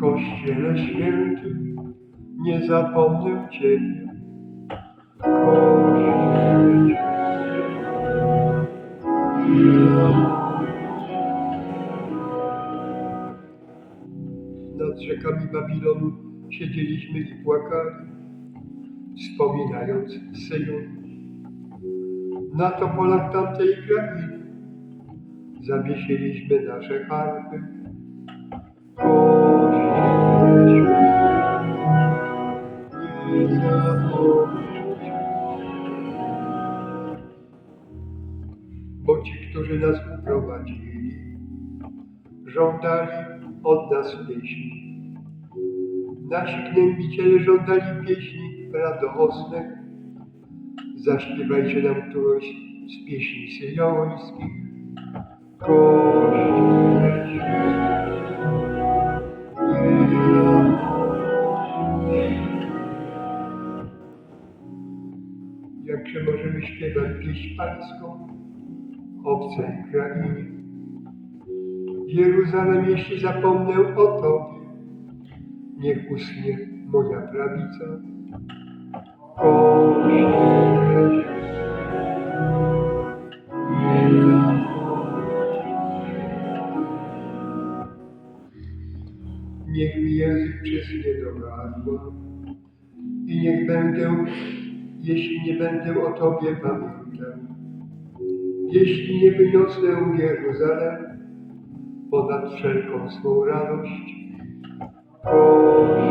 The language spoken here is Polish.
Kościele święty, nie zapomnę Ciebie. Kościele święty, Nad rzekami Babilonu siedzieliśmy i płakali, wspominając Syjon. Na topolach tamtej krainy zawiesiliśmy nasze harfy. Bo ci, którzy nas uprowadzili, żądali od nas pieśni. Nasi gnębiciele żądali pieśni radosnych. Zaśpiewajcie nam którąś z pieśni syjońskich. Jakże możemy śpiewać pieśń pańską obcej krainie? Jeruzalem, jeśli zapomnę o Tobie, niech usnie moja prawica. Nie Niech mi język przysnie do gardła i niech będę, jeśli nie będę o Tobie pamiętał. Jeśli nie wyniosę Jeruzalem ponad wszelką swą radość, Kościele